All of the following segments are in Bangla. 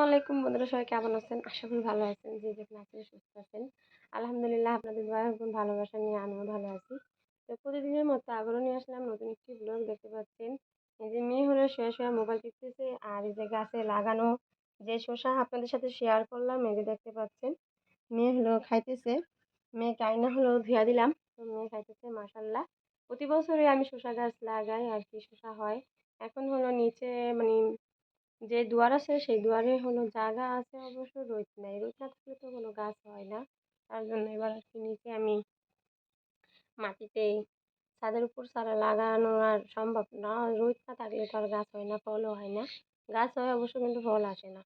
আসসালামাইকুম বন্ধুরা, সবাই কেমন আছেন? আশা করি ভালো আছেন, যে যেখানে আছেন সুস্থ আছেন। আলহামদুলিল্লাহ, আপনাদের দোয়া ভালোবাসা নিয়ে আমিও ভালো আছি। তো প্রতিদিনের মতো আবারও নিয়ে আসলাম নতুন একটি ব্লগ দেখতে পাচ্ছেন? এই যে মেয়ে হলো শুয়ে শুয়ে মোবাইল টিপতেছে, আর এই যে গাছে লাগানো যে শসা আপনাদের সাথে শেয়ার করলাম, এই যে দেখতে পাচ্ছেন? মেয়ে হলো খাইতেছে, মেয়ে কাইনা হলো ধুয়া দিলাম, তো মেয়ে খাইতেছে মাসাল্লাহ প্রতি বছরই আমি শসা গাছ লাগাই, আর কি শসা হয়। এখন হলো নিচে মানে যে দুয়ার আছে, সেই দুয়ারে হলো জায়গা আছে অবশ্য? রোদ নাই। রোদ না থাকলে তো কোনো গাছ হয় না। তার জন্য এবার আর নিচে আমি মাটিতে ছাদের উপর ছাড়া লাগানো আর সম্ভব না। রোদ না থাকলে তো আর গাছ হয় না, ফলও হয় না। গাছ হয় অবশ্য কিন্তু ফল আসে না।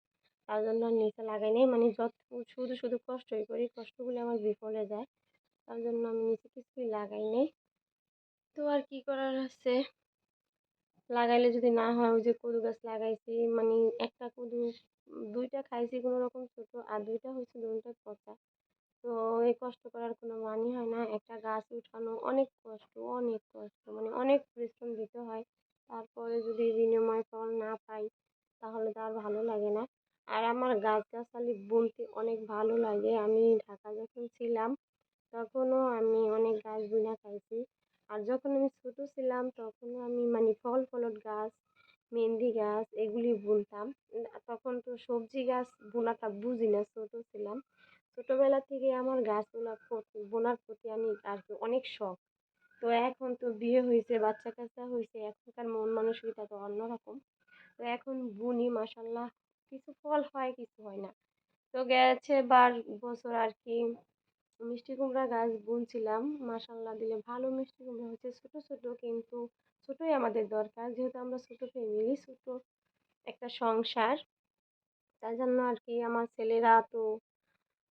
তার জন্য নিচে লাগাই নেই। মানে যত শুধু শুধু কষ্টই করি, কষ্টগুলি আমার বিফলে যায়। তার জন্য আমি নিচে কিছুই লাগাই নেই। তো আর কি করার আছে? লাগাইলে যদি না হয় ওই যে কদু গাছ লাগাইছি মানে একটা কদু, দুইটা খাইছি কোনো রকম ছোটো আর দুইটা হচ্ছে দুইটা পচা। তো এই কষ্ট করার কোনো মানই হয় না। একটা গাছ উঠানো অনেক কষ্ট অনেক কষ্ট মানে অনেক পরিশ্রম দিতে হয়। তারপরে যদি বিনিময় ফল না পাই, তাহলে তো আর ভালো লাগে না। আর আমার গাছ গাছালি বুনতে অনেক ভালো লাগে। আমি ঢাকা যখন ছিলাম, তখনও আমি অনেক গাছ বুনা খাইছি। আর যখন আমি ছোটো ছিলাম তখনও আমি মানে ফল ফলট গাছ, মেহেন্দি গাছ এগুলি বুনতাম। তখন তো সবজি গাছ বোনাটা বুঝি না, ছোটো ছিলাম। ছোটোবেলা থেকে আমার গাছগুলা বোনার প্রতি আমি আর কি অনেক শখ। তো এখন তো বিয়ে হয়েছে বাচ্চা কাচ্চা হয়েছে, এখনকার মন মানসিকতা তো অন্যরকম। তো এখন বুনি মাসাল্লাহ কিছু ফল হয়, কিছু হয় না। তো গেছে বার বছর আর কি মিষ্টি কুমড়া গাছ বুনছিলাম। মাসাল্লাহ দিলে ভালো মিষ্টি কুমড়া হচ্ছে ছোটো ছোটো কিন্তু ছোটোই আমাদের দরকার। যেহেতু আমরা ছোটো ফ্যামিলি ছোটো একটা সংসার, তার জন্য আর কি আমার ছেলেরা তো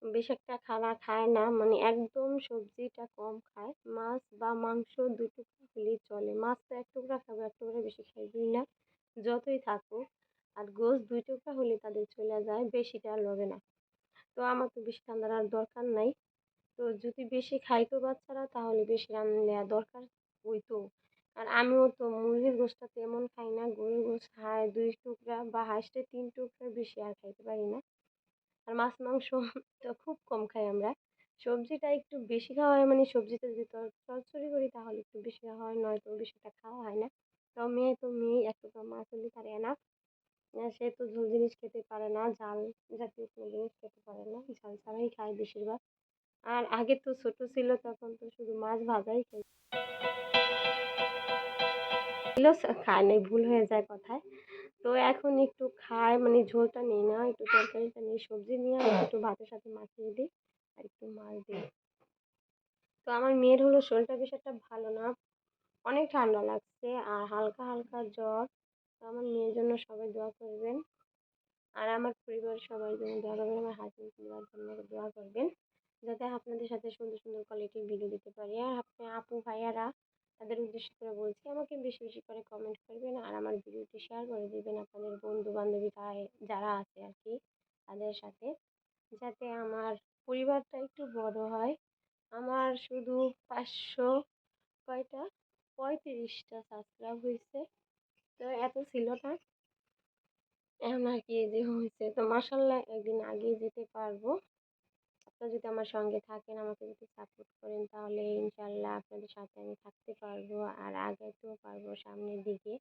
বেশ একটা খাবার খায় না। মানে একদম সবজিটা কম খায়। মাছ বা মাংস দু টুকরা হলেই চলে। মাছ তো এক টুকরা খাব, এক টুকরা বেশি খাইবই না। যতই থাকুক। আর গোস দুই টুকরা হলে তাদের চলে যায়। বেশিটা লবে না। তো আমার তো বেশি ঠান্ডার আর দরকার নাই। তো যদি বেশি খাইতো বাচ্চারা, তাহলে বেশি রান্না নেওয়া দরকার হইতো। আর আমিও তো মুরগির গোশটা তেমন খাই না, গরুর গোশ খাই দুই টুকরা বা হাঁসটে তিন টুকরা বেশি আর খাইতে পারি না। আর মাছ, মাংস তো খুব কম খাই আমরা। সবজিটা একটু বেশি খাওয়া হয় মানে সবজিটা যদি চচ্চড়ি করি, তাহলে একটু বেশি খাওয়া হয়, নয়তো বেশিটা খাওয়া হয় না। তো মেয়ে তো মেয়ে এক টুকরা মাছ হলে তার এনাফ। সে তো ঝোল জিনিস খেতে পারে না, ঝাল জাতীয় কোনো জিনিস খেতে পারে না, ঝাল ছাড়াই খায় বেশিরভাগ। আর আগে তো ছোট ছিল, তখন তো শুধু মাছ ভাজাই খাই খায় নাই ভুল হয়ে যায় কথায়। তো এখন একটু খায় মানে ঝোলটা নেই না একটু তরকারিটা নিয়ে, সবজি নিয়ে একটু ভাতের সাথে মাখিয়ে দিই, আর একটু মাছ দিই। তো আমার মেয়ের হলো শরীরটা বেশ একটা ভালো না, অনেক ঠান্ডা লাগছে, আর হালকা হালকা জ্বর। তো আমার মেয়ের জন্য সবাই দোয়া করবেন, আর আমার পরিবারের সবাই জন্য দোয়া করবেন, আমার হাজবেন্ড পরিবার জন্য দোয়া করবেন। যাতে আপনাদের সাথে সুন্দর সুন্দর কোয়ালিটির ভিডিও দিতে পারি। আর আপনি আপু, ভাইয়ারা তাদের উদ্দেশ্য করে বলছি, আমাকে বেশি বেশি করে কমেন্ট করবেন আর আমার ভিডিওটি শেয়ার করে দেবেন আপনাদের বন্ধু বান্ধবী যারা আছে আর কি, তাদের সাথে। যাতে আমার পরিবারটা একটু বড় হয়। আমার শুধু পাঁচশো কয়টা? পঁয়ত্রিশটা সাবস্ক্রাইব হয়েছে। তো এত ছিল না। এখন আর কি যে হয়েছে। তো মাসাল্লাহ একদিন আগে যেতে পারব। আপনারা যদি আমার সঙ্গে থাকেন, আমাকে যদি সাপোর্ট করেন, তাহলে ইনশাল্লাহ আপনাদের সাথে আমি থাকতে পারব আর আগাতেও পারব সামনের দিকে।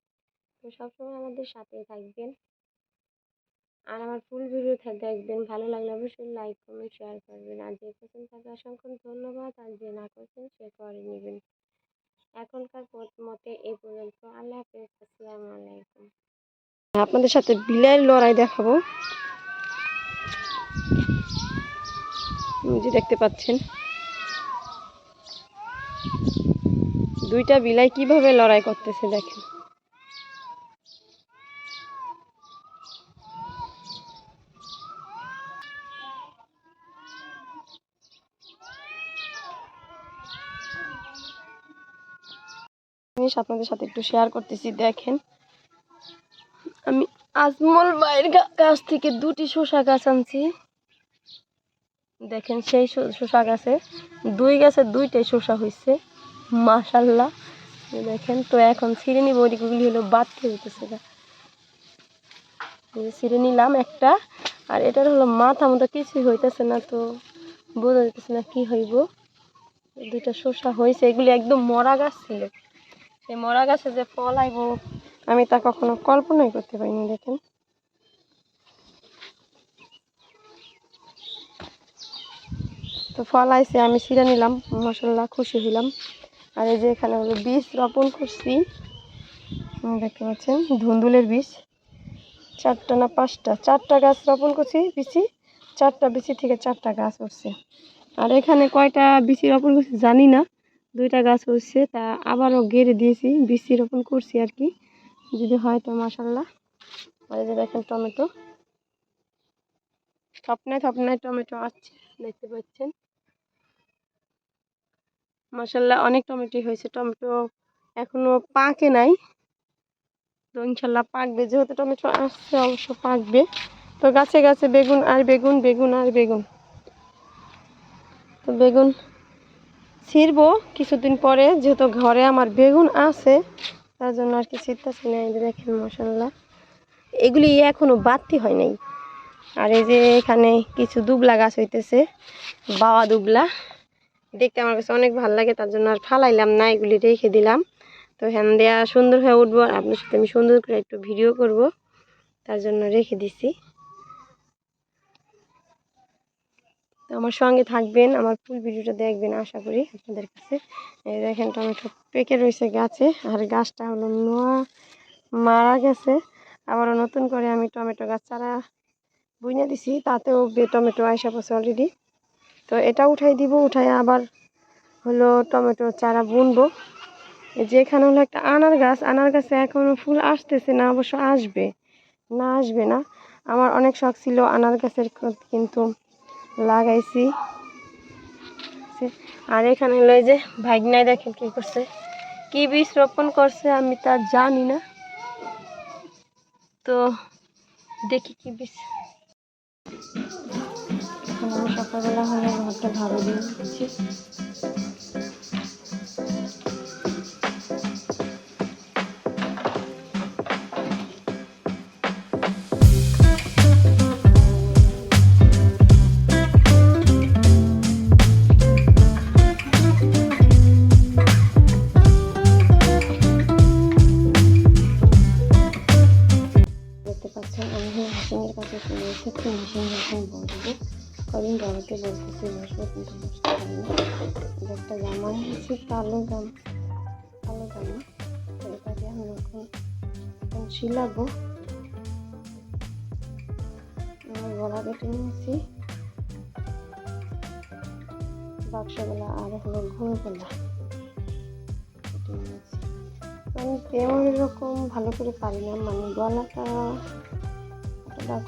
তো সবসময় আমাদের সাথেই থাকবেন। আর আমার ফুল ভিডিও দেখবেন। ভালো লাগলে অবশ্যই লাইক কমেন্ট শেয়ার করবেন। আর যে করছেন তাকে অসংখ্য ধন্যবাদ। আর যে না করছেন, সে করে নেবেন। এখনকার মতে এই পর্যন্ত। আল্লাহ হাফেজ। আলাইকুম। আপনাদের সাথে বিলাইয়ের লড়াই দেখাবো। যে দেখতে পাচ্ছেন। দুইটা বিলাই কীভাবে লড়াই করতেছে দেখেন। আপনাদের সাথে একটু শেয়ার করতেছি, দেখেন। আমি আজমল বাইরের গাছ থেকে দুটি শসা গাছ আনছি। দেখেন সেই শসা গাছে দুই গাছে দুইটাই শসা হয়েছে মাশাল্লাহ দেখেন, তো এখন ছিঁড়ে নিব ওইগুলি হলো বাদ হইতেছে ছিঁড়ে নিলাম একটা, আর এটার হলো মাথা মতো কিছুই হইতেছে না, তো বোঝা যাইতেছে না কি হইব। দুইটা শসা হয়েছে এগুলি একদম মরা গাছ ছিল। সেই মরা গাছে যে ফল আইব, আমি তা কখনো কল্পনাই করতে পারিনি, দেখেন। তো ফল আইছে, আমি ছিঁড়ে নিলাম মশলা খুশি হইলাম। আর এই যে এখানে হলো বীজ রোপণ করছি। দেখতে পাচ্ছেন, ধুন্দুলের বীজ। চারটা না পাঁচটা? চারটা গাছ রোপণ করছি, বিচি। চারটা বিচি থেকে চারটা গাছ উঠছে। আর এখানে কয়টা বিচি রোপণ করছি জানি না। দুইটা গাছ উঠছে, তা আবারও গেড়ে দিয়েছি, বিচি রোপণ করছি আর কি। যদি হয় তো মাসাল্লাহ আর এই যে দেখেন টমেটো। থপনায় থপনায় টমেটো আসছে, দেখতে পাচ্ছেন। মাসাল্লাহ অনেক টমেটো হয়েছে। টমেটো এখনও পাকে নাই। তো ইনশাল্লাহ পাকবে। যেহেতু টমেটো আসছে, অবশ্য পাকবে। তো গাছে গাছে বেগুন আর বেগুন বেগুন আর বেগুন। তো বেগুন ছিঁড়বো কিছুদিন পরে। যেহেতু ঘরে আমার বেগুন আছে, তার জন্য আর কি ছিঁড়তেছি না। দেখেন মশাল্লা এগুলি এখনও বাড়তি হয় নাই। আর এই যে এখানে কিছু দুবলা গাছ হইতেছে, বাওয়া দুবলা। দেখতে আমার কাছে অনেক ভালো লাগে, তার জন্য আর ফালাইলাম না, এগুলি রেখে দিলাম। তো হ্যান দেয়া সুন্দর হয়ে উঠবো, আর আপনার সাথে আমি সুন্দর করে একটু ভিডিও করব, তার জন্য রেখে দিছি। তো আমার সঙ্গে থাকবেন, আমার ফুল ভিডিওটা দেখবেন, আশা করি আপনাদের কাছে। এই দেখেন টমেটো পেকে রয়েছে গাছে, আর গাছটা হলো নোয়া মারা গেছে। আবারও নতুন করে আমি টমেটো গাছ চারা বুইনে দিছি, তাতেও টমেটো আইসা পড়ছে অলরেডি তো এটা উঠাই দিব উঠাই আবার হলো টমেটো চারা বুনবো। এই যে এখানে হলো একটা আনার গাছ, আনার গাছে এখনও ফুল আসতেছে না, অবশ্য আসবে। না আসবে না। আমার অনেক শখ ছিল আনার গাছের কিন্তু লাগাইছি। আর এখানে হলো যে ভাগনায় দেখেন কি করছে। কি বীজ রোপণ করছে আমি তা জানি না। তো দেখি কি বীজ। এখন আমি সকালবেলা হলে ঘরটা ভালো দিয়ে দিচ্ছি আমার গলা কেটে নিয়েছি। বাক্সগুলা আর হলো ঘুমগুলা কেটে আমি তেমন এরকম ভালো করে পারি না। মানে গলাটা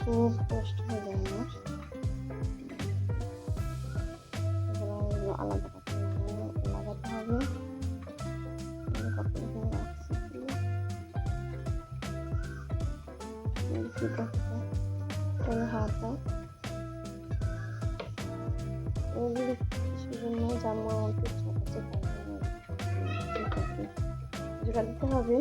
খুব কষ্ট হয়ে যায় আমার এটা হলো হাতা এগুলি সেজন্য জামা ছোট ছোট জোড়া দিতে হবে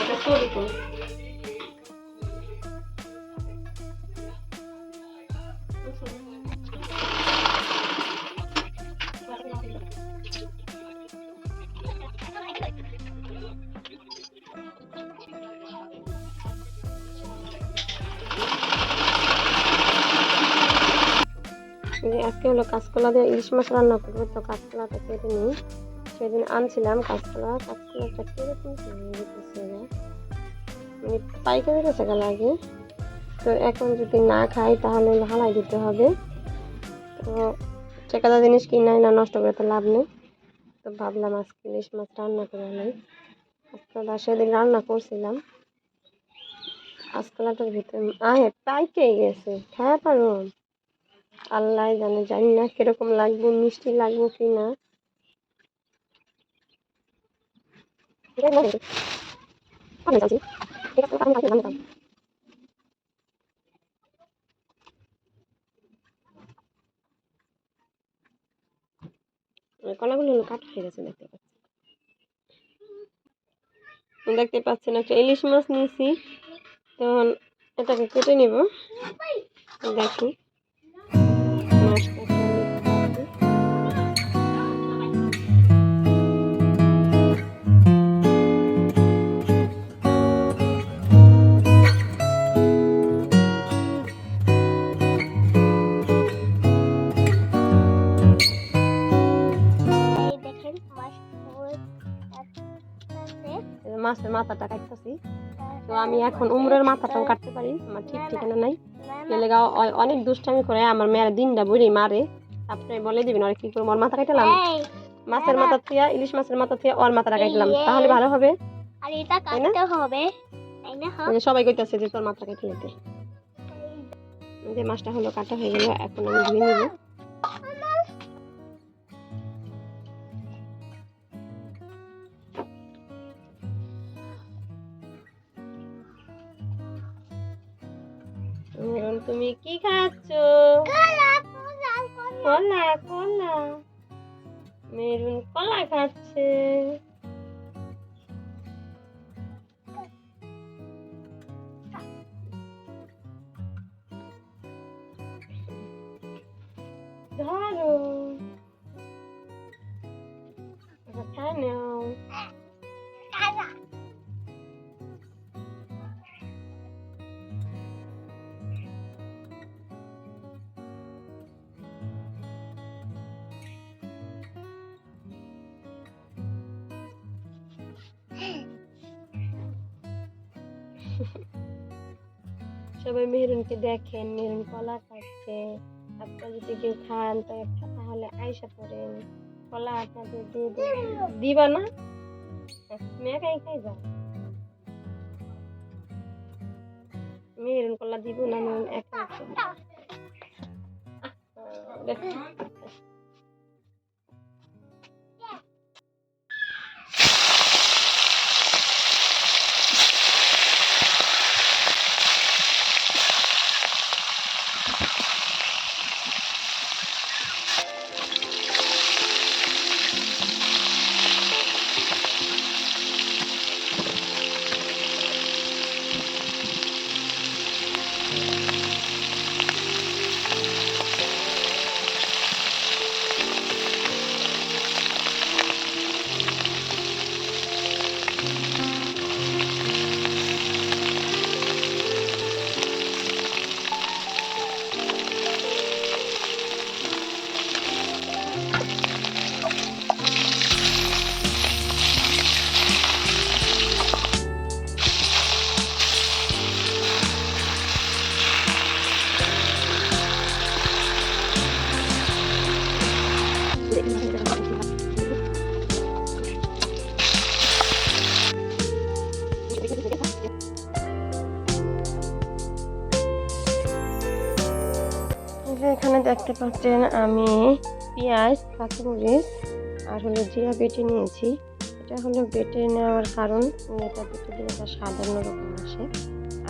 এটা সরু হলো কাঁচকলা দিয়ে ইলিশ মাছ রান্না করব। তো কাঁচকলাটা কেটে নিই। সেদিন আনছিলাম কাঁচকলা। কাঁচকলাটা কীরকম? মানে পাইকারি কাছে লাগে তো এখন যদি না খাই তাহলে হালাই দিতে হবে। তো চেকাদা জিনিস কিনাই না, নষ্ট করে তো লাভ নেই। তো ভাবলাম আজকে ইলিশ মাছ রান্না করে নেই কাঁচকলা সেদিন রান্না করছিলাম। কাঁচকলাটার ভিতরে আয় পাইকে গেছে। হ্যাঁ পারুন আল্লাহ জানে, জানি না কীরকম লাগবে, মিষ্টি লাগবে কি না। কলাগুলো কাটা হয়ে গেছে, দেখতে পাচ্ছি দেখতে পাচ্ছেন, একটা ইলিশ মাছ নিয়েছি। তখন এটাকে কেটে নেব। দেখি। মাছের মাথাটা কাটতেছি। তো আমি এখন উমরের মাথাটাও কাটতে পারি আমার ঠিক ঠিকানা নাই। লেগা অনেক দুষ্টামি করে আমার মেয়ের দিনটা বুড়ি মারে। আপনি বলে দিবেন আর কি করে ওর মাথা কাটলাম? মাছের মাথা থেকে ইলিশ মাছের মাথা থেকে ওর মাথাটা কাটলাম। তাহলে ভালো হবে। আর এটা কাটতে হবে। তাই না হ্যাঁ সবাই কইতাছে যে তোর মাথা কেটে নিতে। যে মাছটা হলো কাটা হয়ে গেল এখন আমি ধুয়ে নিব। মেরুন তুমি কি খাচ্ছ? কলা কলা। মেরুন কলা খাচ্ছে। সবাই মেহরুনকে দেখেন মেহরুন কলা খাচ্ছে আপনারা যদি কেউ খান তো একটা তাহলে আইসা পড়েন। কলা আপনাদের দিয়ে দেব না? তুমি একাই খাই যাও মেহরুন কলা দিব না মেহরুন একাই খাবে। দেখো। দেখতে পাচ্ছেন আমি পেঁয়াজ, কাঁচামরিচ আর হলো জিরা বেটে নিয়েছি। এটা হলো বেটে নেওয়ার কারণ, এটা বেটে দিলে এটা সাধারণ রকম আসে।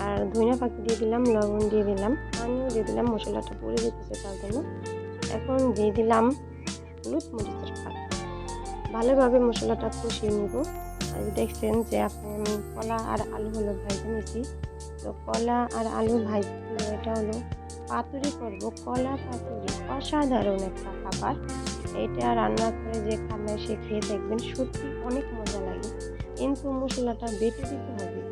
আর ধনিয়া পাখি দিয়ে দিলাম, লবণ দিয়ে দিলাম, পানিও দিয়ে দিলাম, মশলাটা পড়ে যেতেছে তার জন্য। এখন দিয়ে দিলাম হলুদ মরিচের ফাঁক ভালোভাবে মশলাটা কষিয়ে নিব। আর দেখছেন যে আপনি আমি কলা আর আলু হলো ভাজে নিয়েছি। তো কলা আর আলু ভাজ এটা হলো পাতুরি করব, কলা পাতুরি, অসাধারণ একটা খাবার। এটা রান্না করে যে খাবার সে খেয়ে দেখবেন সত্যি অনেক মজা লাগে। কিন্তু মশলাটা বেটে দিতে হবে।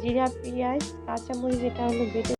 জিরা, পেঁয়াজ, কাঁচামরিচ, এটা হলো বেটে